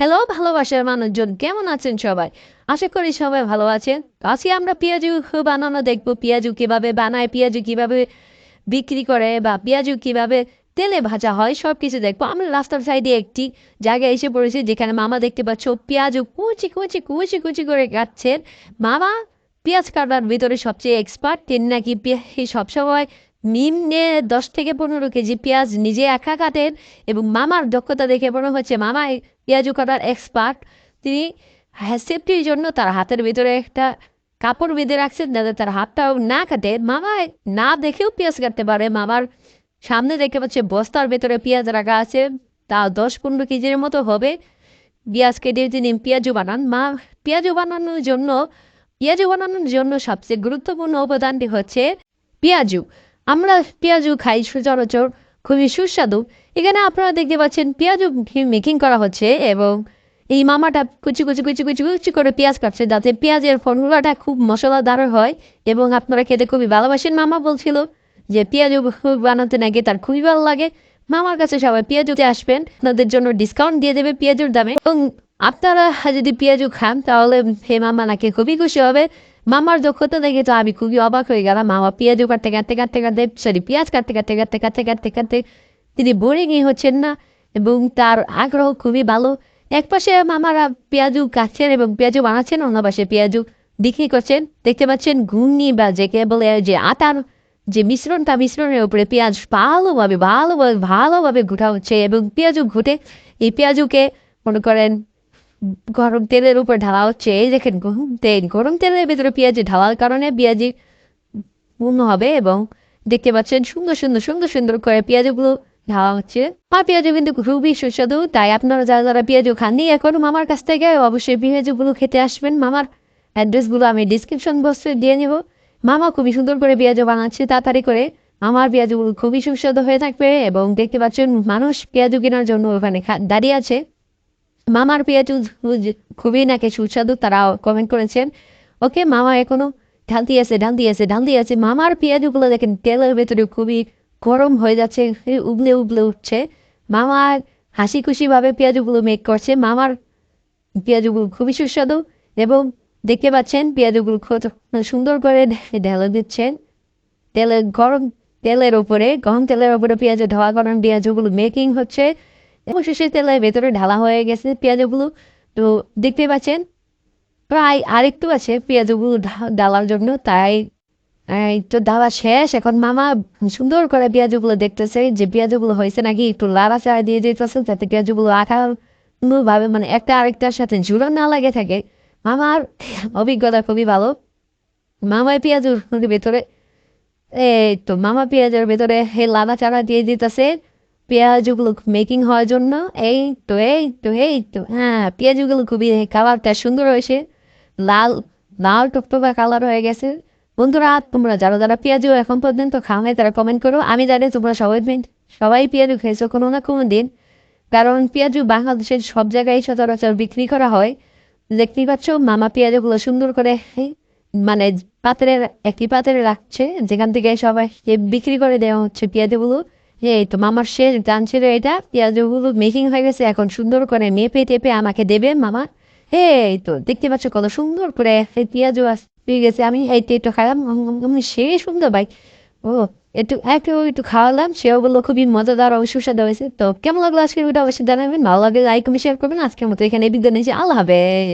Hello ভালোবাসার মানুষজন, কেমন আছেন সবাই? আশা করি সবাই ভালো আছেন। আজকে আমরা পেঁয়াজু বানানো দেখব, পেঁয়াজু কীভাবে বানায়, পেঁয়াজু কীভাবে বিক্রি করে বা পেঁয়াজু কীভাবে তেলে ভাজা হয় সব কিছু দেখব। আমরা রাস্তার সাইডে একটি জায়গায় এসে পড়েছি, যেখানে মামা দেখতে পাচ্ছ, পেঁয়াজু কুচি কুচি কুচি কুচি করে কাটছেন। মামা পেঁয়াজ কাটার ভিতরে সবচেয়ে এক্সপার্ট তিনি নাকি সবসময় নিম্নে দশ থেকে পনেরো কেজি পেঁয়াজ নিজে একা কাটেন এবং মামার দক্ষতা দেখে মনে হচ্ছে মামা পেঁয়াজু কাটার এক্সপার্ট তিনি সেফটির জন্য তার হাতের ভিতরে একটা কাপড় বেঁধে রাখছেন যাতে তার হাতটাও না কাটে। মামা না দেখেও পেঁয়াজ কাটতে পারে। মামার সামনে দেখতে পাচ্ছে বস্তার ভেতরে পেঁয়াজ রাখা আছে। তা দশ পনেরো কেজির মতো হবে। পেঁয়াজ কেটে তিনি পেঁয়াজু বানান। মা, পেঁয়াজু বানানোর জন্য, পেঁয়াজু বানানোর জন্য সবচেয়ে গুরুত্বপূর্ণ উপাদানটি হচ্ছে পেঁয়াজু। আমরা পেঁয়াজু খাই, সচরাচর খুবই সুস্বাদু। এখানে আপনারা দেখতে পাচ্ছেন পেঁয়াজু মেকিং করা হচ্ছে এবং এই মামাটা কুচি কুচি কুচি কুচি কুচি করে পেঁয়াজ কাটছে যাতে পেঁয়াজের ফর্মুলাটা খুব মশলাদার হয় এবং আপনারা খেতে খুবই ভালোবাসেন। মামা বলছিল যে পেঁয়াজু বানাতে নাকি তার খুবই ভালো লাগে। মামার কাছে সবাই পেঁয়াজুতে আসবেন, আপনাদের জন্য ডিসকাউন্ট দিয়ে দেবে পেঁয়াজুর দামে। এবং আপনারা যদি পেঁয়াজু খান তাহলে হে মামা নাকি খুবই খুশি হবে। মামার দক্ষতা দেখে তো আমি খুবই অবাক হয়ে গেলাম। মামা পেঁয়াজু কাটতে কাটতে কাটতে কাটতে সরি, পেঁয়াজ কাটতে কাটতে কাটতে কাটতে কাটতে কাটতে তিনি বোরিংই হচ্ছেন না এবং তার আগ্রহ খুবই ভালো। এক পাশে মামারা পেঁয়াজু কাটছেন এবং পেঁয়াজু বানাচ্ছেন, অন্য পাশে পেঁয়াজু বিক্রি করছেন। দেখতে পাচ্ছেন ঘূর্ণি বা যে কে বলে যে আটার যে মিশ্রণটা, মিশ্রণের উপরে পেঁয়াজ ভালোভাবে ভালোভাবে ভালোভাবে ঘুটা হচ্ছে এবং পেঁয়াজু ঘুটে। এই পেঁয়াজুকে মনে করেন গরম তেলের উপর ঢালা হচ্ছে, এই দেখেন গরম তেল, গরম তেলের ভেতরে পেঁয়াজি ঢালার কারণে পেঁয়াজি পূর্ণ হবে এবং দেখতে পাচ্ছেন সুন্দর সুন্দর সুন্দর সুন্দর করে পেঁয়াজগুলো ঢালা হচ্ছে। আর পেঁয়াজও কিন্তু খুবই সুস্বাদু, তাই আপনারা যারা যারা পেঁয়াজও খাননি, এখন মামার কাছ থেকে অবশ্যই পেঁয়াজগুলো খেতে আসবেন। মামার অ্যাড্রেসগুলো আমি ডিসক্রিপশন বক্সে দিয়ে নেব। মামা খুবই সুন্দর করে পেঁয়াজু বানাচ্ছে, তাড়াতাড়ি করে। আমার পেঁয়াজগুলো খুবই সুস্বাদু হয়ে থাকবে এবং দেখতে পাচ্ছেন মানুষ পেঁয়াজু কেনার জন্য ওখানে দাঁড়িয়ে আছে। মামার পেঁয়াজু খুবই নাকি সুস্বাদু তারা কমেন্ট করেছেন। ওকে মামা এখনও ঢাল দিয়েছে ঢাল দিয়েছে ঢাল দিয়েছে মামার পেঁয়াজুগুলো দেখেন, তেলের ভেতরে খুবই গরম হয়ে যাচ্ছে উবলে উবলে উঠছে। মামা হাসি খুশিভাবে পেঁয়াজুগুলো মেক করছে। মামার পেঁয়াজুগুলো খুবই সুস্বাদু এবং দেখতে পাচ্ছেন পেঁয়াজুগুলো খুব সুন্দর করে ঢেলে দিচ্ছেন। তেলের গরম তেলের ওপরে গরম তেলের ওপরে পেঁয়াজের ধোয়া গরম পেঁয়াজগুলো মেকিং হচ্ছে। এবং শেষে তেলের ভেতরে ঢালা হয়ে গেছে পেঁয়াজগুলো তো দেখতে পাচ্ছেন, প্রায় আরেকটু আছে পেঁয়াজগুলো ডালার জন্য, তাই তো ডালা শেষ। এখন মামা সুন্দর করে পেঁয়াজগুলো দেখতেছে যে পেঁয়াজগুলো হয়েছে নাকি একটু লাড়া চাড়া দিয়ে দিতেছে যাতে পেঁয়াজগুলো আঠা ভাবে মানে একটা আরেকটার সাথে জুড়ো না লাগে থাকে। মামার অভিজ্ঞতা খুবই ভালো। মামা পেঁয়াজুর ভেতরে, এই তো মামা পেঁয়াজের ভেতরে হে লাদা চারা দিয়ে দিতেছে। পেঁয়াজগুলো মেকিং হওয়ার জন্য, এই তো এই তো এই তো হ্যাঁ পেঁয়াজগুলো খুবই কালারটা সুন্দর হয়েছে। লাল লাল টকটকা কালার হয়ে গেছে। বন্ধুরা, তোমরা যারা যারা পেঁয়াজু এখন পর্যন্ত খাও নাই, তারা কমেন্ট করো। আমি জানি তোমরা সবাই সবাই পেঁয়াজু খেয়েছো কোনো না কোনো দিন। কারণ পেঁয়াজু বাংলাদেশের সব জায়গায় সচরাচর বিক্রি করা হয়। দেখতেই পাচ্ছ, মামা পেঁয়াজগুলো সুন্দর করে মানে পাত্রের একটি পাত্রে রাখছে, যেখান থেকে সবাই বিক্রি করে দেওয়া হচ্ছে পেঁয়াজগুলো। এই তো মামার শেষ গান ছিল এটা। পেঁয়াজগুলো মেকিং হয়ে গেছে, এখন সুন্দর করে মেপে টেপে আমাকে দেবে মামা। এই তো দেখতে পাচ্ছ কত সুন্দর করে এই পেঁয়াজও পেয়ে গেছে। আমি এইটা একটু খাইলাম। সে সুন্দর ভাই। ও, একটু একটু একটু খাওয়ালাম, সেও বলল খুবই মজাদার ও সুস্বাদু হয়েছে। তো কেমন লাগল আজকের ভিডিও অবশ্যই জানাবেন। ভালো লাগে লাইক শেয়ার করবেন। আজকের মতো এখানে বিদ্যা নিয়েছি আল্লাহ হাফেজ।